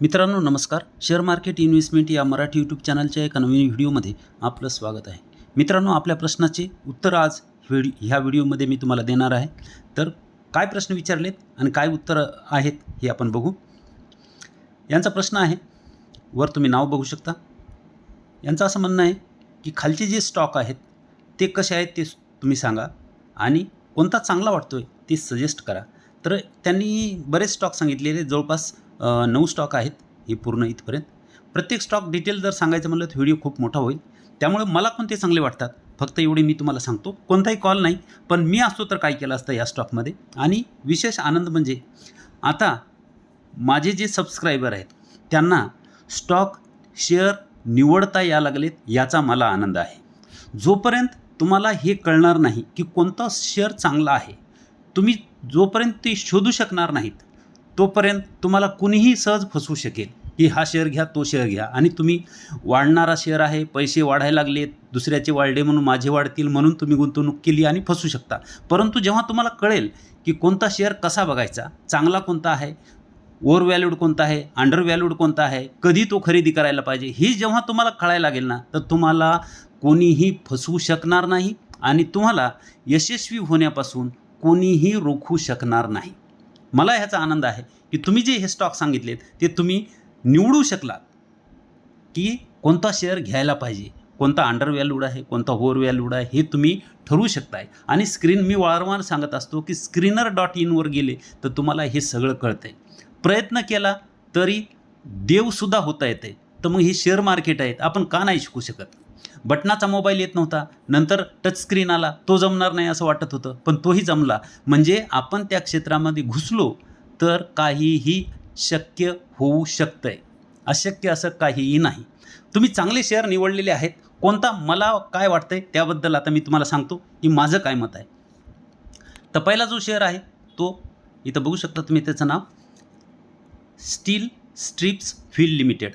मित्रांनो नमस्कार. Share market investment या मराठी यूट्यूब चॅनलच्या एका नवीन व्हिडिओमध्ये आपलं स्वागत आहे. मित्रांनो आपल्या प्रश्नाचे उत्तर आज व्हिडि ह्या व्हिडिओमध्ये मी तुम्हाला देणार आहे. तर काय प्रश्न विचारलेत आणि काय उत्तर आहेत हे आपण बघू. यांचा प्रश्न आहे वर तुम्ही नाव बघू शकता. यांचं असं म्हणणं आहे की खालचे जे स्टॉक आहेत ते कसे आहेत ते तुम्ही सांगा आणि कोणता चांगला वाटतो आहे ते सजेस्ट करा. तर त्यांनी बरेच स्टॉक सांगितलेले जवळपास नऊ स्टॉक आहेत हे पूर्ण इथपर्यंत. प्रत्येक स्टॉक डिटेल जर सांगायचं म्हणलं तर व्हिडिओ खूप मोठा होईल. त्यामुळे मला कोणते चांगले वाटतात. फक्त एवढे मी तुम्हाला सांगतो कोणताही कॉल नाही पण मी असतो तर काय केलं असतं या स्टॉकमध्ये आणि विशेष आनंद म्हणजे आता माझे जे सबस्क्रायबर आहेत त्यांना स्टॉक शेअर निवडता या लागलेत याचा मला आनंद आहे. जोपर्यंत तुम्हाला हे कळणार नाही की कोणता शेअर चांगला आहे तुम्ही जोपर्यंत ते शोधू शकणार नाहीत तोपर्यंत तुम्हाला कुणीही सहज फसवू शकेल. की हा शेअर घ्या तो शेअर घ्या. आणि तुम्ही वाढणारा शेअर आहे पैसे वाढायला लागलेत दुसऱ्याचे वाढले म्हणून माझे वाढतील म्हणून तुम्ही गुंतवणूक केली आणि फसू शकता. परंतु जेव्हा तुम्हाला कळेल की कोणता शेअर कसा बघायचा चांगला कोणता आहे ओव्हर व्हॅल्यूड कोणता आहे अंडर व्हॅल्यूड कोणता आहे कधी तो खरेदी करायला पाहिजे हे जेव्हा तुम्हाला कळायला लागेल ना तर तुम्हाला कोणीही फसवू शकणार नाही आणि तुम्हाला यशस्वी होण्यापासून कोणीही रोखू शकणार नाही. मला ह्याचा आनंद आहे की तुम्ही जे हे स्टॉक सांगितलेत ते तुम्ही निवडू शकलात. की कोणता शेअर घ्यायला पाहिजे कोणता अंडर व्हॅल्यूड आहे कोणता ओव्हर व्हॅल्यूड आहे हे तुम्ही ठरवू शकताय. आणि स्क्रीन मी वारंवार सांगत असतो की स्क्रीनर डॉट इनवर गेले तर तुम्हाला हे सगळं कळतंय. प्रयत्न केला तरी देवसुद्धा होता येते तर मग हे शेअर मार्केट आहेत आपण का नाही शिकू शकत? बटनाचा मोबाईल येत नव्हता. नंतर टचस्क्रीन आला. तो जमणार नाही असं वाटत होतं. पण तोही जमला. म्हणजे आपण त्या क्षेत्रामध्ये घुसलो तर काहीही शक्य होऊ शकतंय. अशक्य असं काहीही नाही. तुम्ही चांगले शेअर निवडलेले आहेत. कोणता मला काय वाटतंय त्याबद्दल आता मी तुम्हाला सांगतो की माझं काय मत आहे. तर पहिला जो शेअर आहे तो इथं बघू शकता तुम्ही त्याचं नाव. Steel strips field limited.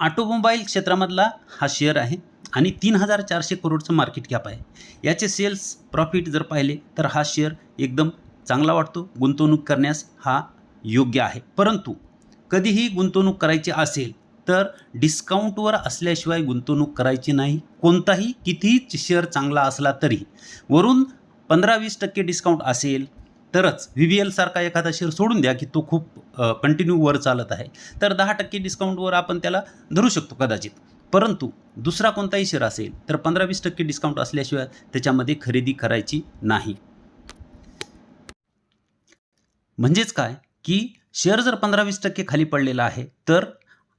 Automobile क्षेत्रामधला हा शेअर आहे. आणि तीन हजार चारशे करोडचं मार्केट कॅप आहे. याचे सेल्स प्रॉफिट जर पाहिले तर हा शेअर एकदम चांगला वाटतो. गुंतवणूक करण्यास हा योग्य आहे. परंतु कधीही गुंतवणूक करायची असेल तर डिस्काउंटवर असल्याशिवाय गुंतवणूक करायची नाही. कोणताही कितीही शेअर चांगला असला तरी. वरून पंधरा वीस टक्के डिस्काउंट असेल तरच व्ही व्ही एलसारखा एखादा शेअर सोडून द्या की तो खूप कंटिन्यू वर चालत आहे. तर दहा टक्के डिस्काउंटवर आपण त्याला धरू शकतो कदाचित. परंतु दुसरा कोणताही शेअर असेल तर पंधरा वीस टक्के डिस्काउंट असल्याशिवाय त्याच्यामध्ये खरेदी करायची नाही. म्हणजेच काय? की शेअर जर पंधरा वीस टक्के खाली पडलेला आहे तर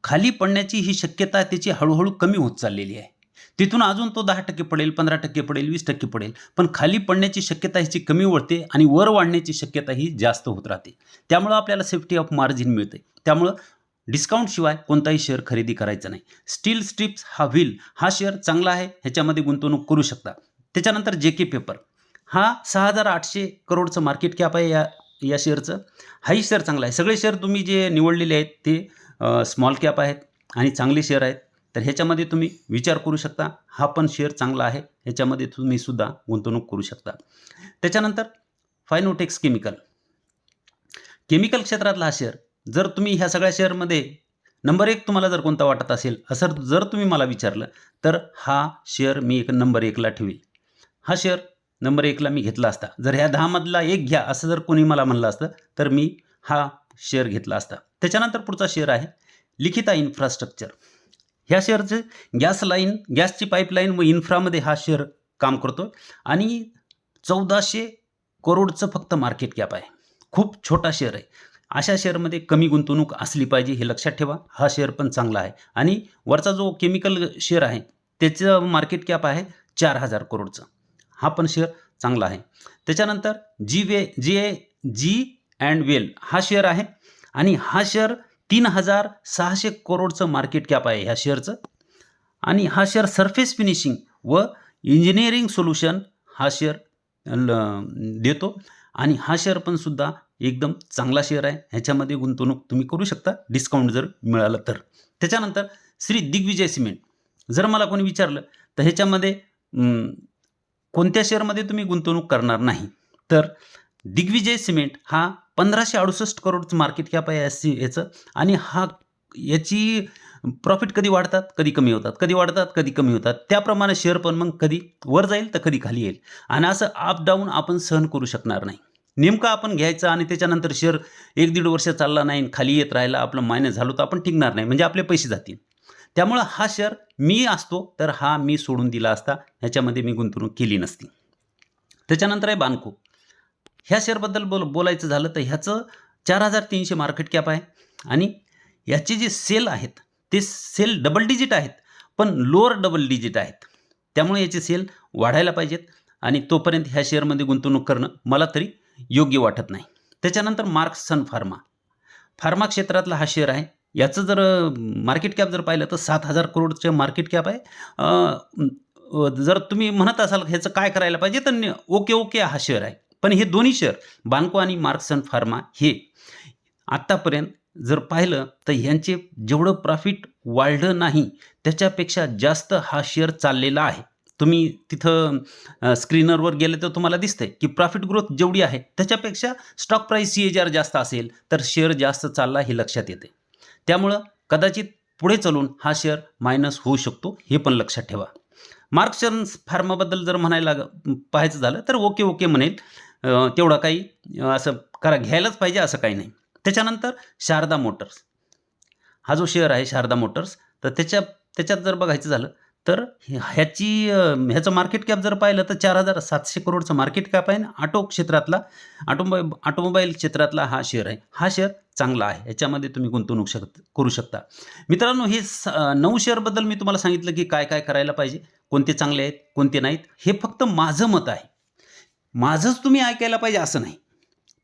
खाली पडण्याची ही शक्यता त्याची हळूहळू कमी होत चाललेली आहे. तिथून अजून तो दहा टक्के पडेल पंधरा टक्के पडेल वीस टक्के पडेल पण खाली पडण्याची शक्यता ह्याची कमी वळते आणि वर वाढण्याची शक्यता ही जास्त होत राहते. त्यामुळं आपल्याला सेफ्टी ऑफ मार्जिन मिळते. त्यामुळं डिस्काउंटशिवाय कोणताही शेअर खरेदी करायचा नाही. स्टील स्ट्रिप्स हा व्हील हा शेअर चांगला आहे ह्याच्यामध्ये गुंतवणूक करू शकता. त्याच्यानंतर जे के पेपर. हा सहा हजार आठशे करोडचं मार्केट कॅप आहे या या शेअरचं. हाही शेअर चांगला आहे. सगळे शेअर तुम्ही जे निवडलेले आहेत ते स्मॉल कॅप आहेत आणि चांगले शेअर आहेत. तर ह्याच्यामध्ये तुम्ही विचार करू शकता. हा पण शेअर चांगला आहे. ह्याच्यामध्ये तुम्ही सुद्धा गुंतवणूक करू शकता. त्याच्यानंतर फायनोटेक्स केमिकल केमिकल क्षेत्रातला हा शेअर जर तुम्ही ह्या सगळ्या शेअरमध्ये नंबर एक तुम्हाला जर कोणता वाटत असेल असं जर तुम्ही मला विचारलं तर हा शेअर मी एक नंबर एकला ठेवील. हा शेअर नंबर एकला मी घेतला असता जर ह्या दहामधला एक घ्या असं जर कोणी मला म्हणलं असतं तर मी हा शेअर घेतला असता. त्याच्यानंतर पुढचा शेअर आहे लिखिता इन्फ्रास्ट्रक्चर ह्या शेअरचं गॅस लाईन गॅसची पाईपलाईन व इन्फ्रामध्ये हा शेअर काम करतो आणि चौदाशे करोडचं फक्त मार्केट कॅप आहे. खूप छोटा शेअर आहे. अशा शेअरमध्ये कमी गुंतवणूक असली पाहिजे हे लक्षात ठेवा. हा शेअर पण चांगला आहे. आणि वरचा जो केमिकल शेअर आहे त्याचं मार्केट कॅप आहे चार हजार करोडचं. हा पण शेअर चांगला आहे. त्याच्यानंतर जी वे जी ए जी अँड वेल हा शेअर आहे. आणि हा शेअर तीन हजार सहाशे करोडचं मार्केट कॅप आहे ह्या शेअरचं. आणि हा शेअर सरफेस फिनिशिंग व इंजिनिअरिंग सोल्युशन हा शेअर देतो. आणि हा शेअर पण सुद्धा एकदम चांगला शेअर आहे. ह्याच्यामध्ये गुंतवणूक तुम्ही करू शकता. डिस्काउंट जर मिळालं तर. त्याच्यानंतर श्री दिग्विजय सिमेंट. जर मला कोणी विचारलं तर ह्याच्यामध्ये कोणत्या शेअरमध्ये तुम्ही गुंतवणूक करणार नाही? तर दिग्विजय सिमेंट हा पंधराशे अडुसष्ट करोडचं मार्केट कॅप आहे एस सी याचं. आणि हा याची प्रॉफिट कधी वाढतात? कधी कमी होतात. कधी वाढतात? कधी कमी होतात. त्याप्रमाणे शेअर पण मग कधी वर जाईल तर कधी खाली येईल. आणि असं अप डाऊन आपण सहन करू शकणार नाही. नेमकं आपण घ्यायचं आणि त्याच्यानंतर शेअर एक दीड वर्ष चालला नाही खाली येत राहिला आपलं मायनस झालो तर आपण टिकणार नाही. म्हणजे आपले पैसे जातील. त्यामुळं हा शेअर मी असतो तर हा मी सोडून दिला असता ह्याच्यामध्ये मी गुंतवणूक केली नसती. त्याच्यानंतर आहे बानको ह्या शेअरबद्दल बोल बोलायचं झालं तर ह्याचं चार हजार तीनशे मार्केट कॅप आहे. आणि याचे जे सेल आहेत ते सेल डबल डिजिट आहेत पण लोअर डबल डिजिट आहेत. त्यामुळे याचे सेल वाढायला पाहिजेत आणि तोपर्यंत ह्या शेअरमध्ये गुंतवणूक करणं मला तरी योग्य वाटत नाही. त्याच्यानंतर मार्क्स सन फार्मा फार्मा क्षेत्रातला हा शेअर आहे. याचं जर मार्केट कॅप जर पाहिलं तर सात हजार करोडचं मार्केट कॅप आहे. जर तुम्ही म्हणत असाल ह्याचं काय करायला पाहिजे तर ओके ओके हा शेअर आहे. पण हे दोन्ही शेअर बान्को आणि मार्क्स सन फार्मा हे आत्तापर्यंत जर पाहिलं तर यांचे जेवढं प्रॉफिट वाढलं नाही त्याच्यापेक्षा जास्त हा शेअर चाललेला आहे. तुम्ही तिथं स्क्रीनरवर गेले तर तुम्हाला दिसतंय की प्रॉफिट ग्रोथ जेवढी आहे त्याच्यापेक्षा स्टॉक प्राईस सी एच जास्त असेल तर शेअर जास्त चालला हे लक्षात येते. त्यामुळं कदाचित पुढे चालून हा शेअर मायनस होऊ शकतो हे पण लक्षात ठेवा. मार्क्सन फार्माबद्दल जर म्हणायला पाहायचं झालं तर ओके ओके म्हणेल. तेवढा तेवढं काही असं करा घ्यायलाच पाहिजे असं काही नाही. त्याच्यानंतर शारदा मोटर्स. हा जो शेअर आहे शारदा मोटर्स तर त्याच्या त्याच्यात जर बघायचं झालं तर हे- ह्याची ह्याचं मार्केट कॅप जर पाहिलं तर चार हजार सातशे करोडचं मार्केट कॅप आहे आणि ऑटो क्षेत्रातला ऑटोमोबाईल ऑटोमोबाईल क्षेत्रातला हा शेअर आहे. हा शेअर चांगला आहे. याच्यामध्ये तुम्ही गुंतवणूक शक करू शकता. मित्रांनो हे स नऊ शेअरबद्दल मी तुम्हाला सांगितलं की काय काय करायला पाहिजे कोणते चांगले आहेत कोणते नाहीत हे फक्त माझं मत आहे. माझंच तुम्ही ऐकायला पाहिजे असं नाही.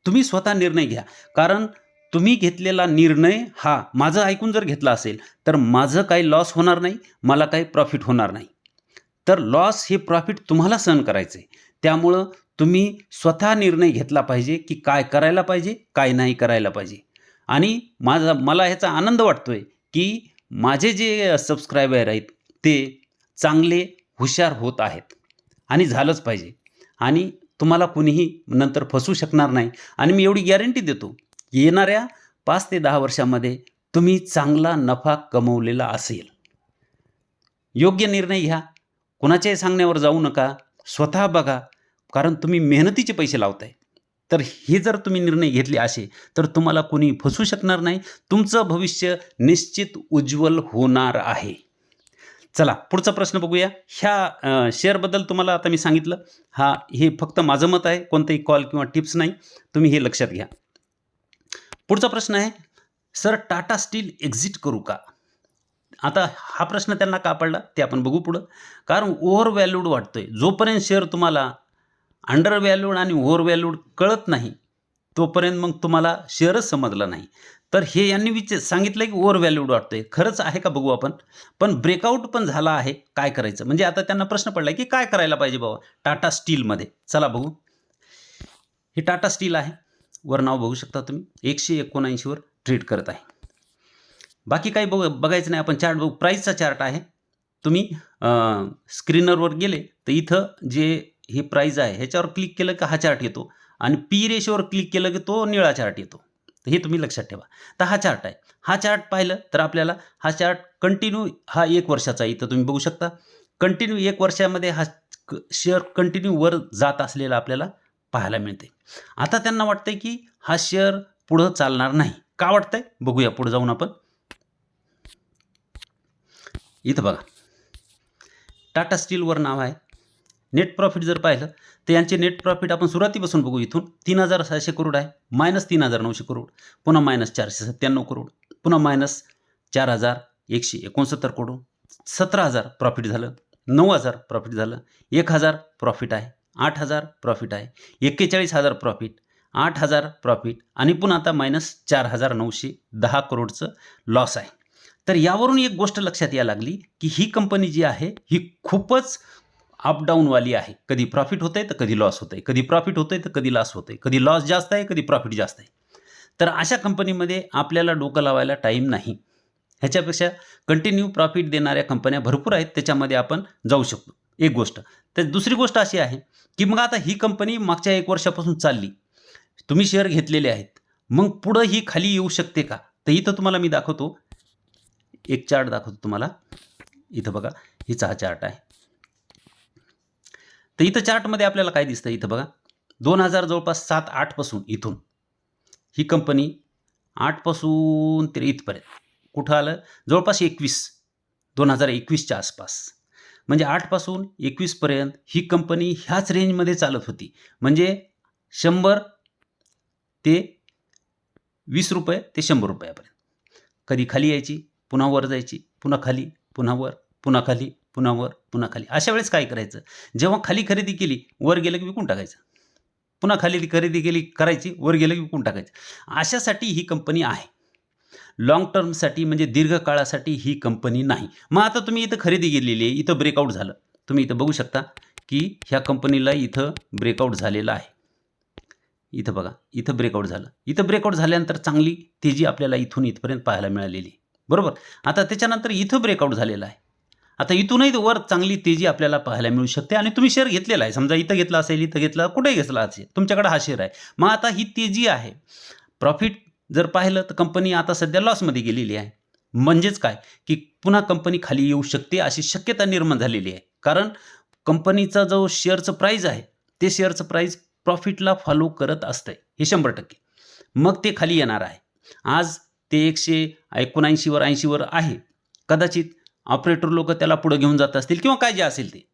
तुम्ही स्वतः निर्णय घ्या. कारण तुम्ही घेतलेला निर्णय हा माझं ऐकून जर घेतला असेल तर माझं काही लॉस होणार नाही मला काही प्रॉफिट होणार नाही. तर लॉस हे प्रॉफिट तुम्हाला सहन करायचं आहे त्यामुळं तुम्ही स्वतः निर्णय घेतला पाहिजे की काय करायला पाहिजे काय नाही करायला पाहिजे. आणि माझा मला ह्याचा आनंद वाटतो आहे की माझे जे सबस्क्रायबर आहेत ते चांगले हुशार होत आहेत. आणि झालंच पाहिजे. आणि तुम्हाला कुणीही नंतर फसू शकणार नाही. आणि मी एवढी गॅरंटी देतो येणाऱ्या पाच ते दहा वर्षामध्ये तुम्ही चांगला नफा कमवलेला असेल. योग्य निर्णय घ्या. कुणाच्याही सांगण्यावर जाऊ नका. स्वतः बघा. कारण तुम्ही मेहनतीचे पैसे लावताय. तर हे जर तुम्ही निर्णय घेतले असे तर तुम्हाला कोणी फसू शकणार नाही. तुमचं भविष्य निश्चित उज्ज्वल होणार आहे. चला पुढचा प्रश्न बघूया. ह्या शेअरबद्दल तुम्हाला आता मी सांगितलं. हा हे फक्त माझं मत आहे. कोणतंही कॉल किंवा टिप्स नाही. तुम्ही हे लक्षात घ्या. पुढचा प्रश्न आहे सर टाटा स्टील एक्झिट करू का? आता हा प्रश्न त्यांना का पडला ते आपण बघू पुढं. कारण ओव्हर व्हॅल्यूड वाटतोय. जोपर्यंत शेअर तुम्हाला अंडर व्हॅल्यूड आणि ओव्हर व्हॅल्यूड कळत नाही तोपर्यंत मग तुम्हाला शेअरच समजला नाही. तर हे यांनी विच सांगितलं की ओव्हर व्हॅल्यूड वाटतोय. खरंच आहे का बघू आपण? पण ब्रेकआउट पण झाला आहे. काय करायचं? म्हणजे आता त्यांना प्रश्न पडला की काय करायला पाहिजे बाबा? टाटा स्टीलमध्ये. चला बघू. हे टाटा स्टील आहे. वर नाव बघू शकता तुम्ही. एकशे एकोणऐंशीवर ट्रेड करत आहे. बाकी काही बघ बघायचं नाही आपण चार्ट बघू. प्राईसचा चार्ट आहे. तुम्ही स्क्रीनरवर गेले तर इथं जे हे प्राईज आहे ह्याच्यावर क्लिक केलं की हा चार्ट येतो. आणि पी रेशोवर क्लिक केलं की तो निळा चार्ट येतो. तर हे तुम्ही लक्षात ठेवा. तर हा चार्ट आहे. हा चार्ट पाहिलं तर आपल्याला हा चार्ट कंटिन्यू हा एक वर्षाचा इथं तुम्ही बघू शकता. कंटिन्यू एक वर्षामध्ये हा शेअर कंटिन्यू वर जात असलेला आपल्याला पाहायला मिळते. आता त्यांना वाटतंय की हा शेअर पुढं चालणार नाही. का वाटतंय? बघूया पुढे जाऊन आपण. इथं बघा. टाटा स्टीलवर नाव आहे. नेट प्रॉफिट जर पाहिलं तर यांचे नेट प्रॉफिट आपण सुरुवातीपासून बघू इथून. तीन हजार सहाशे करोड आहे. मायनस तीन हजार नऊशे करोड. पुन्हा मायनस चारशे सत्त्याण्णव करोड. पुन्हा मायनस चार हजार एकशे एकोणसत्तर करोड. सतरा हजार प्रॉफिट झालं. नऊ हजार प्रॉफिट झालं. एक हजार प्रॉफिट आहे. आठ हजार प्रॉफिट आहे. एक्केचाळीस हजार प्रॉफिट आठ हजार प्रॉफिट आणि पुन्हा आता मायनस चार हजार नऊशे दहा करोडचं लॉस आहे. तर यावरून एक गोष्ट लक्षात यायला लागली की ही कंपनी जी आहे ही खूपच अपडाऊनवाली आहे. कधी प्रॉफिट होत आहे तर कधी लॉस होत आहे कधी प्रॉफिट होतं आहे तर कधी लॉस होत आहे कधी लॉस जास्त आहे कधी प्रॉफिट जास्त आहे. तर अशा कंपनीमध्ये आपल्याला डोकं लावायला टाईम नाही. ह्याच्यापेक्षा कंटिन्यू प्रॉफिट देणाऱ्या कंपन्या भरपूर आहेत. त्याच्यामध्ये आपण जाऊ शकतो. एक गोष्ट. तर दुसरी गोष्ट अशी आहे की मग आता ही कंपनी मागच्या एक वर्षापासून चालली. तुम्ही शेअर घेतलेले आहेत. मग पुढं ही खाली येऊ शकते का? तर इथं तुम्हाला मी दाखवतो. एक चार्ट दाखवतो तुम्हाला. इथं बघा. हिचा हा चार्ट आहे. तर इथं चार्टमध्ये आपल्याला काय दिसतं? इथं बघा. दोन हजार जवळपास सात आठपासून इथून. ही कंपनी आठपासून ते इथपर्यंत. कुठं आलं? जवळपास एकवीस. दोन हजार एकवीसच्या आसपास. म्हणजे आठपासून एकवीसपर्यंत ही कंपनी ह्याच रेंजमध्ये चालत होती. म्हणजे शंभर ते वीस रुपये ते शंभर रुपयापर्यंत. कधी खाली यायची पुन्हा वर जायची पुन्हा खाली पुन्हा वर पुन्हा खाली पुन्हा वर पुन्हा खाली. अशा वेळेस काय करायचं? जेव्हा खाली खरेदी केली वर गेलं की विकून टाकायचं. पुन्हा खाली खरेदी केली करायची वर गेलं की विकून टाकायचं. अशासाठी ही कंपनी आहे. लॉंग टर्मसाठी म्हणजे दीर्घकाळासाठी ही कंपनी नाही. मग आता तुम्ही इथं खरेदी केलेली आहे इथं ब्रेकआउट झालं. तुम्ही इथं बघू शकता की ह्या कंपनीला इथं ब्रेकआउट झालेलं आहे. इथं बघा इथं ब्रेकआउट झालं. इथं ब्रेकआउट झाल्यानंतर चांगली तेजी आपल्याला इथून इथपर्यंत पाहायला मिळालेली आहे. बरोबर? आता त्याच्यानंतर इथं ब्रेकआउट झालेलं आहे. आता इथूनही वर चांगली तेजी आपल्याला पाहायला मिळू शकते आणि तुम्ही शेअर घेतलेला आहे. समजा इथं घेतला असेल इथं घेतला कुठेही घेतला असेल? तुमच्याकडे हा शेअर आहे. मग आता ही तेजी आहे. प्रॉफिट जर पाहिलं तर कंपनी आता सध्या लॉसमध्ये गेलेली आहे. म्हणजेच काय? की पुन्हा कंपनी खाली येऊ शकते अशी शक्यता निर्माण झालेली आहे. कारण कंपनीचा जो शेअरचं प्राईज आहे ते शेअरचं प्राईज प्रॉफिटला फॉलो करत असतंय. हे शंभर टक्के. मग ते खाली येणार आहे. आज ते एकशे एकोणऐंशीवर ऐंशीवर आहे. कदाचित ऑपरेटर लोक त्याला पुढं घेऊन जात असतील किंवा काय जे असेल ते.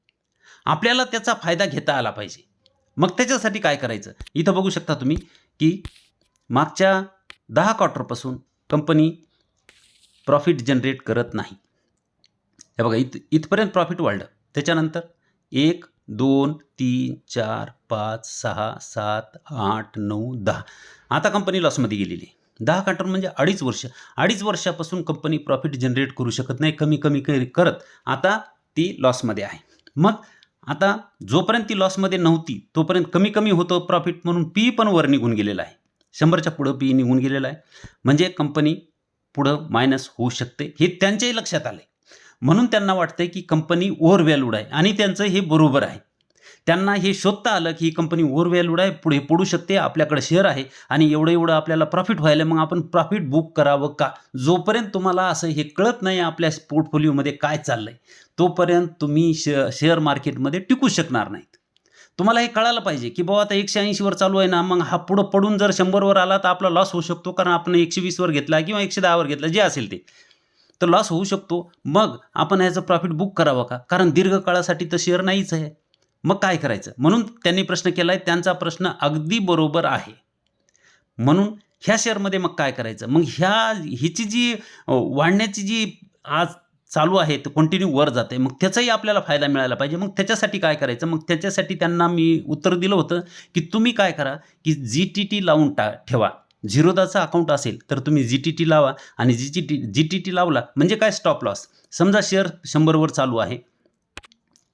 आपल्याला त्याचा फायदा घेता आला पाहिजे. मग त्याच्यासाठी काय करायचं? इथं बघू शकता तुम्ही की मागच्या दहा क्वार्टरपासून कंपनी प्रॉफिट जनरेट करत नाही. हे बघा इथ इथपर्यंत प्रॉफिट वाढलं. त्याच्यानंतर एक दोन तीन चार पाच सहा सात आठ नऊ दहा. आता कंपनी लॉसमध्ये गेलेली आहे. दहा क्वार्टर म्हणजे अडीच वर्ष. अडीच वर्षापासून कंपनी प्रॉफिट जनरेट करू शकत नाही कमी कमी कमी करत. आता ती लॉसमध्ये आहे. मग आता जोपर्यंत ती लॉसमध्ये नव्हती तोपर्यंत कमी कमी होतं प्रॉफिट म्हणून पी पण वर निघून गेलेला आहे. शंभरच्या पुढं पी निघून गेलेला आहे. म्हणजे कंपनी पुढं मायनस होऊ शकते. हे त्यांच्याही लक्षात आलं म्हणून त्यांना वाटतंय की कंपनी ओव्हर व्हॅल्यूड आहे. आणि त्यांचं हे बरोबर आहे. त्यांना हे शोधता आलं की ही कंपनी ओव्हर व्हॅल्यूड आहे पुढे पडू शकते आपल्याकडे शेअर आहे. आणि एवढं एवढं आपल्याला प्रॉफिट व्हायला मग आपण प्रॉफिट बुक करावं का? जोपर्यंत तुम्हाला असं हे कळत नाही आपल्या पोर्टफोलिओमध्ये काय चाललं आहे तोपर्यंत तुम्ही शे शेअर मार्केटमध्ये टिकू शकणार नाहीत. तुम्हाला हे कळायला पाहिजे की बाबा आता एकशे ऐंशीवर चालू आहे ना मग हा पुढं पडून जर शंभरवर आला तर आपला लॉस होऊ शकतो. कारण आपण एकशे वीसवर घेतला किंवा एकशे दहावर घेतला जे असेल ते. तर लॉस होऊ शकतो. मग आपण ह्याचं प्रॉफिट बुक करावं का? कारण दीर्घकाळासाठी तर शेअर नाहीच आहे. मग काय करायचं? म्हणून त्यांनी प्रश्न केला आहे त्यांचा प्रश्न अगदी बरोबर आहे. म्हणून ह्या शेअरमध्ये मग काय करायचं? मग ह्या हिची जी वाढण्याची जी आज चालू आहे तर कंटिन्यू वर जाते. मग त्याचाही आपल्याला फायदा मिळायला पाहिजे. मग त्याच्यासाठी काय करायचं? मग त्याच्यासाठी त्यांना मी उत्तर दिलं होतं की तुम्ही काय करा की जी टी टी लावून टा ठेवा. झिरोदाचा अकाउंट असेल तर तुम्ही जी टी टी लावा आणि G T T G T T लावला म्हणजे काय स्टॉप लॉस समजा शेअर शंभरवर चालू आहे.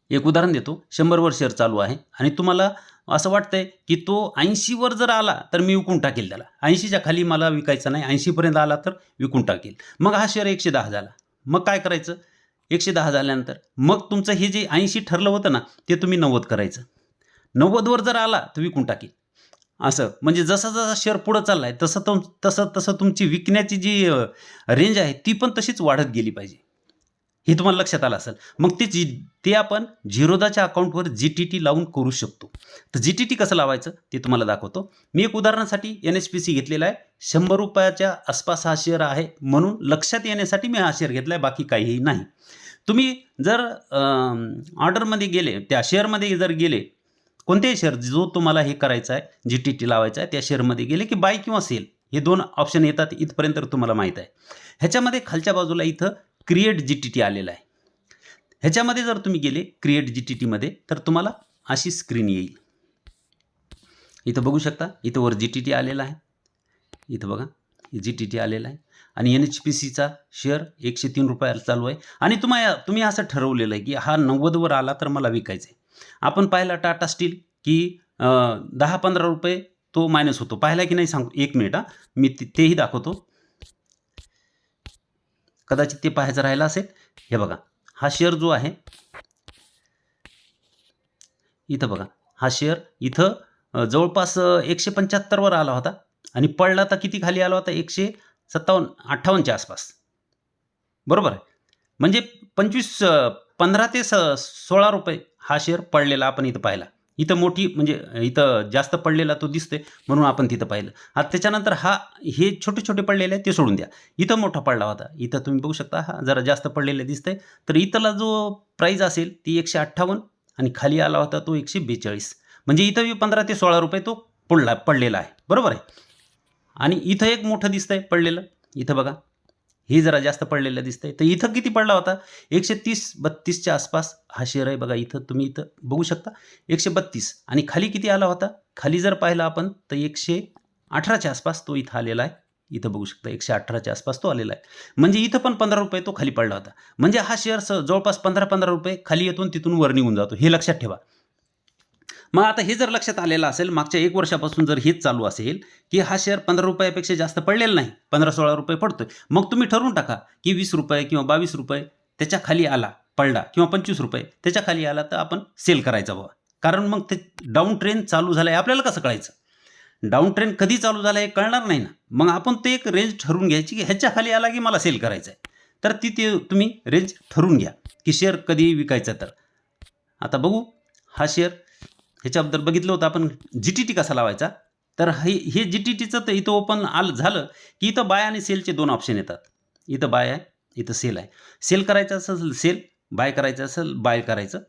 एक उदाहरण देतो. शंभरवर शेअर चालू आहे आणि तुम्हाला असं वाटतंय की तो ऐंशीवर जर आला तर मी विकून टाकेल त्याला. ऐंशीच्या खाली मला विकायचा नाही. ऐंशीपर्यंत आला तर विकून टाकेल. मग हा शेअर एकशे दहा झाला. मग काय करायचं? एकशे दहा झाल्यानंतर. मग तुमचं हे जे ऐंशी ठरलं होतं ना ते तुम्ही नव्वद करायचं. नव्वदवर जर आला तर विकून टाकी असं. म्हणजे जसा जसा शेअर पुढं चालला आहे तसं तुम तसं तसं तुमची विकण्याची जी रेंज आहे ती पण तशीच वाढत गेली पाहिजे. हे तुम्हाला लक्षात आलं असेल. मग ते जी ते आपण झिरोदाच्या अकाउंटवर जी टी टी लावून करू शकतो. तर जी टी टी कसं लावायचं? ते तुम्हाला दाखवतो. मी एक उदाहरणासाठी एन एच पी सी घेतलेला आहे. शंभर रुपयाच्या आसपास हा शेअर आहे म्हणून लक्षात येण्यासाठी मी हा शेअर घेतला आहे बाकी काहीही नाही. तुम्ही जर ऑर्डरमध्ये गेले त्या शेअरमध्ये जर गेले कोणतेही शेअर जो तुम्हाला हे करायचा आहे जी टी टी लावायचा आहे त्या शेअरमध्ये गेले की बाय किंवा सेल हे दोन ऑप्शन येतात इथपर्यंत तुम्हाला माहीत आहे. ह्याच्यामध्ये खालच्या बाजूला इथं क्रिएट जी टी टी आलेला आहे. ह्याच्यामध्ये जर तुम्ही गेले क्रिएट जी टी टीमध्ये तर तुम्हाला अशी स्क्रीन येईल. इथं बघू शकता इथं वर जी टी टी आलेला आहे. इथं बघा जी टी टी आलेला आहे. आणि एन एच पी सीचा शेअर एकशे तीन रुपयाला चालू आहे. आणि तुम्हाला तुम्ही असं ठरवलेलं आहे की हा नव्वदवर आला तर मला विकायचं आहे आपण पाहिला टाटा स्टील की दहा पंधरा रुपये तो मायनस होतो. पाहिला की नाही सांगतो एक मिनिट हा. मी तेही दाखवतो. कदाचित ते पाहायचं राहिलं असेल. हे बघा हा शेअर जो आहे इथं बघा हा शेअर इथं जवळपास एकशे पंच्याहत्तरवर आला होता आणि पडला तर किती खाली आला होता? एकशे सत्तावन्न अठ्ठावन्नच्या आसपास. बरोबर आहे? म्हणजे पंचवीस पंधरा ते स सोळा रुपये हा शेअर पडलेला आपण इथं पाहिला. इथं मोठी म्हणजे इथं जास्त पडलेला तो दिसतोय म्हणून आपण तिथं पाहिलं. आता त्याच्यानंतर हा हे छोटे छोटे पडलेले आहे ते सोडून द्या. इथं मोठा पडला होता. इथं तुम्ही बघू शकता हा जरा जास्त पडलेले दिसतंय. तर इथला जो प्राईज असेल ती एकशे अठ्ठावन्न आणि खाली आला होता तो एकशे बेचाळीस. म्हणजे इथं बी पंधरा ते सोळा रुपये तो पडला पडलेला आहे. बरोबर आहे? आणि इथं एक मोठं दिसतंय पडलेलं. इथं बघा. हे जरा जास्त पडलेलं दिसतंय. तर इथं किती पडला होता? एकशे तीस बत्तीसच्या आसपास हा शेअर आहे बघा इथं. तुम्ही इथं बघू शकता. एकशे बत्तीस. आणि खाली किती आला होता? खाली जर पाहिला आपण तर एकशे अठराच्या आसपास तो इथं आलेला आहे. इथं बघू शकता एकशे अठराच्या आसपास तो आलेला आहे. म्हणजे इथं पण पंधरा रुपये तो खाली पडला होता. म्हणजे हा शेअर जवळपास पंधरा पंधरा रुपये खाली येतून तिथून वर निघून जातो. हे लक्षात ठेवा. मग आता हे जर लक्षात आलेलं असेल मागच्या एक वर्षापासून जर हेच चालू असेल की हा शेअर पंधरा रुपयापेक्षा जास्त पडलेला नाही पंधरा सोळा रुपये पडतोय. मग तुम्ही ठरवून टाका की वीस रुपये किंवा बावीस रुपये त्याच्याखाली आला पडला किंवा पंचवीस रुपये त्याच्याखाली आला तर आपण सेल करायचा बाबा कारण मग ते डाऊन ट्रेन चालू झाला आहे आपल्याला कसं कळायचं? डाऊन ट्रेन कधी चालू झाला आहे कळणार नाही ना. मग आपण ते एक रेंज ठरवून घ्यायची की ह्याच्या खाली आला की मला सेल करायचं आहे तर ती ते तुम्ही रेंज ठरवून घ्या की शेअर कधी विकायचा तर. आता बघू हा शेअर ह्याच्याबद्दल बघितलं होतं आपण जी टी टी कसा लावायचा? तर हे हे जी टी टीचं तर इथं ओपन आलं झालं की इथं बाय आणि सेलचे दोन ऑप्शन येतात. इथं बाय आहे इथं सेल आहे. सेल करायचं असेल सेल बाय करायचं असेल बाय करायचं.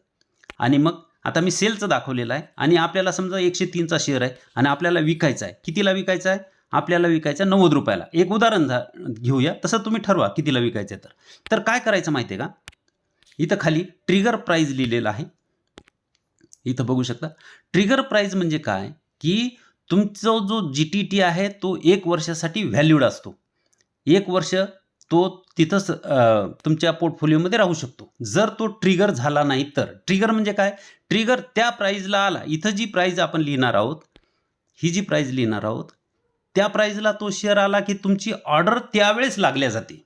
आणि मग आता मी सेलचं दाखवलेलं आहे आणि आपल्याला समजा एकशे तीनचा शेअर आहे आणि आपल्याला विकायचा आहे. कितीला विकायचा आहे? आपल्याला विकायचं आहे नव्वद रुपयाला. एक उदाहरण झा घेऊया. तसं तुम्ही ठरवा कितीला विकायचं आहे तर. तर काय करायचं माहिती आहे का? इथं खाली ट्रिगर प्राईज लिहिलेलं आहे. इथं बघू शकता. ट्रिगर प्राईज म्हणजे काय? की तुमचा जो जी टी टी आहे तो एक वर्षासाठी व्हॅल्यूड असतो. एक वर्ष तो तिथंच तुमच्या पोर्टफोलिओमध्ये राहू शकतो. जर तो ट्रिगर झाला नाही तर. ट्रिगर म्हणजे काय? ट्रिगर त्या प्राईजला आला. इथं जी प्राईज आपण लिहिणार आहोत ही जी प्राईज लिहिणार आहोत त्या प्राईजला तो शेअर आला की तुमची ऑर्डर त्यावेळेस लागल्या जाते.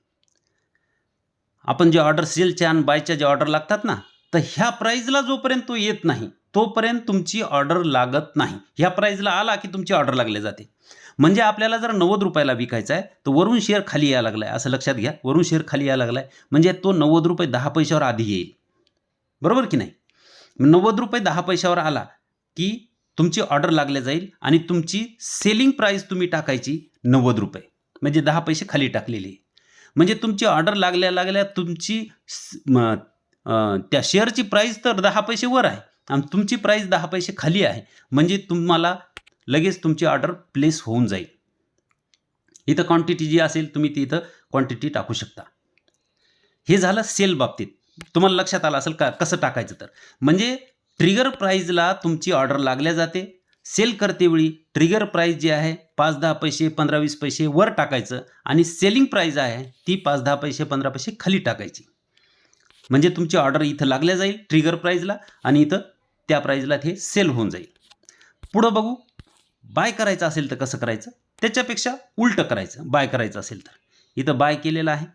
आपण जे ऑर्डर सेलच्या आणि बायच्या जे ऑर्डर लागतात ना तर ह्या प्राईजला जोपर्यंत तो येत नाही तोपर्यंत तुमची ऑर्डर लागत नाही. ह्या प्राईजला आला की तुमची ऑर्डर लागली जाते. म्हणजे आपल्याला जर नव्वद रुपयाला विकायचा आहे तर वरून शेअर खाली यायला लागला आहे असं लक्षात घ्या. वरून शेअर खाली यायला लागला आहे म्हणजे तो नव्वद रुपये दहा पैशावर आधी येईल. बरोबर की नाही? नव्वद रुपये दहा पैशावर आला की तुमची ऑर्डर लागल्या जाईल आणि तुमची सेलिंग प्राईस तुम्ही टाकायची नव्वद रुपये. म्हणजे दहा पैसे खाली टाकलेली. म्हणजे तुमची ऑर्डर लागल्या लागल्या तुमची त्या शेअरची प्राईस तर दहा पैसे वर आहे. आणि तुमची प्राईस दहा पैसे खाली आहे. म्हणजे तुम्हाला लगेच तुमची ऑर्डर प्लेस होऊन जाईल. इथं क्वांटिटी जी असेल तुम्ही ती इथं क्वांटिटी टाकू शकता. हे झालं सेल बाबतीत. तुम्हाला लक्षात आलं असेल का? कसं टाकायचं तर? म्हणजे ट्रिगर प्राईजला तुमची ऑर्डर लागल्या जाते. सेल करतेवेळी ट्रिगर प्राईज जी आहे पाच दहा पैसे पंधरा वीस पैसे वर टाकायचं आणि सेलिंग प्राईज आहे ती पाच दहा पैसे पंधरा पैसे खाली टाकायची. म्हणजे तुमची ऑर्डर इथं लागल्या जाईल ट्रिगर प्राईजला आणि इथं त्या प्राईजला ते सेल होऊन जाईल. पुढं बघू बाय करायचं असेल तर कसं करायचं? त्याच्यापेक्षा उलटं करायचं बाय करायचं असेल तर. इथं बाय केलेलं आहे.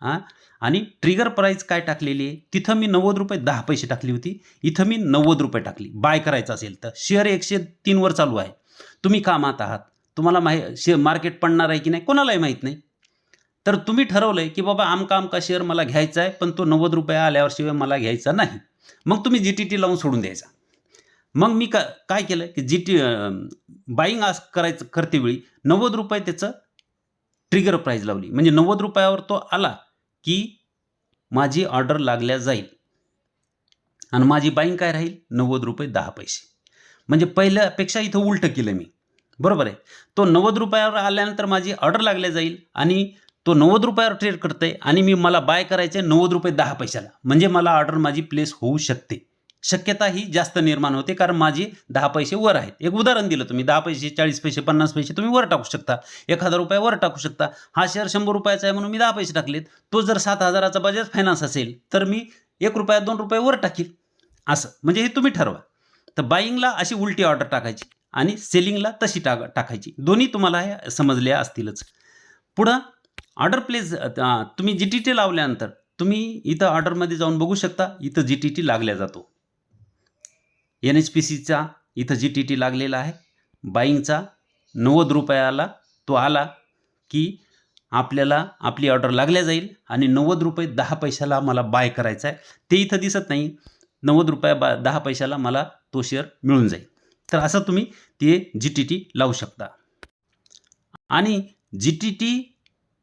हां? आणि ट्रिगर प्राईज काय टाकलेली आहे? तिथं मी नव्वद रुपये दहा पैसे टाकली होती. इथं मी नव्वद रुपये टाकली. बाय करायचं असेल तर. शेअर एकशे तीनवर चालू आहे. तुम्ही कामात आहात. तुम्हाला माहि शेअर मार्केट पडणार आहे की नाही? कोणालाही माहीत नाही. तर तुम्ही ठरवलं आहे की बाबा आमका आमका शेअर मला घ्यायचा आहे पण तो नव्वद रुपये आल्यावर शिवाय मला घ्यायचा नाही. मग तुम्ही जी टी टी लावून सोडून द्यायचा. मग मी का काय केलं की जी टी बाईंग आज करायचं करते वेळी नव्वद रुपये त्याचं ट्रिगर प्राईज लावली. म्हणजे नव्वद रुपयावर तो आला की माझी ऑर्डर लागल्या जाईल. आणि माझी बाईंग काय राहील? नव्वद रुपये दहा पैसे. म्हणजे पहिल्यापेक्षा इथं उलटं केलं मी. बरोबर आहे? तो नव्वद रुपयावर आल्यानंतर माझी ऑर्डर लागल्या जाईल आणि तो नव्वद रुपयावर ट्रेड करते आणि मी मला बाय करायचे नव्वद रुपये दहा पैशाला. म्हणजे मला ऑर्डर माझी प्लेस होऊ शकते. शक्यता ही जास्त निर्माण होते कारण माझी दहा पैसे वर आहेत. एक उदाहरण दिलं तुम्ही. दहा पैसे चाळीस पैसे पन्नास पैसे तुम्ही वर टाकू शकता. एक हजार रुपये वर टाकू शकता. हा शेअर शंभर रुपयाचा आहे म्हणून मी दहा पैसे टाकलेत. तो जर सात हजाराचा बजाज फायनान्स असेल तर मी एक रुपया दोन रुपये वर टाकील. असं. म्हणजे हे तुम्ही ठरवा. तर बाईंगला अशी उलटी ऑर्डर टाकायची आणि सेलिंगला तशी टाक टाकायची. दोन्ही तुम्हाला हे समजल्या असतीलच. पुढं ऑर्डर प्लेस तुम्ही जी टी टी लावल्यानंतर तुम्ही इथं ऑर्डरमध्ये जाऊन बघू शकता इथं जी टी टी लागल्या जातो. एन एच पी सीचा इथं जी टी टी लागलेला आहे. बाईंगचा नव्वद रुपयाला तो आला की आपल्याला आपली ऑर्डर लागल्या जाईल आणि नव्वद रुपये दहा पैशाला मला बाय करायचा आहे. ते इथं दिसत नाही. नव्वद रुपया बा दहा पैशाला मला तो शेअर मिळून जाईल. तर असं तुम्ही ते जी टी टी लावू शकता. आणि जी टी टी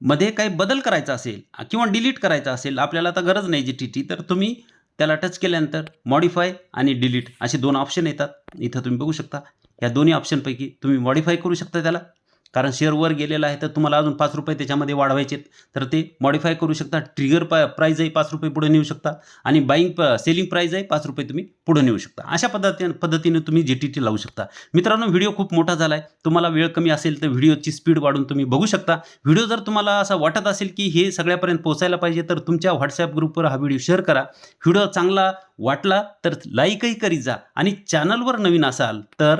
मध्ये काही बदल करायचा असेल किंवा डिलीट करायचा असेल आपल्याला आता गरज नाही जी टी टी तर तुम्ही त्याला टच केल्यानंतर मॉडिफाय आणि डिलीट असे दोन ऑप्शन येतात. इथं तुम्ही बघू शकता. या दोन्ही ऑप्शनपैकी तुम्ही मॉडिफाय करू शकता त्याला. कारण शेअर वर गेलेला आहे तर तुम्हाला अजून पाच रुपये त्याच्यामध्ये वाढवायचे आहेत तर ते मॉडिफाय करू शकता ट्रिगर प प्राईजही पाच रुपये पुढे नेऊ शकता आणि बाईंग प सेलिंग प्राईजही पाच रुपये तुम्ही पुढे नेऊ शकता. अशा पद्धती पद्धतीने तुम्ही जी टी टी लावू शकता. मित्रांनो व्हिडिओ खूप मोठा झाला आहे तुम्हाला वेळ कमी असेल तर व्हिडिओची स्पीड वाढून तुम्ही बघू शकता. व्हिडिओ जर तुम्हाला असा वाटत असेल की हे सगळ्यापर्यंत पोहोचायला पाहिजे तर तुमच्या व्हॉट्सॲप ग्रुपवर हा व्हिडिओ शेअर करा. व्हिडिओ चांगला वाटला तर लाईकही करीत जा. आणि चॅनलवर नवीन असाल तर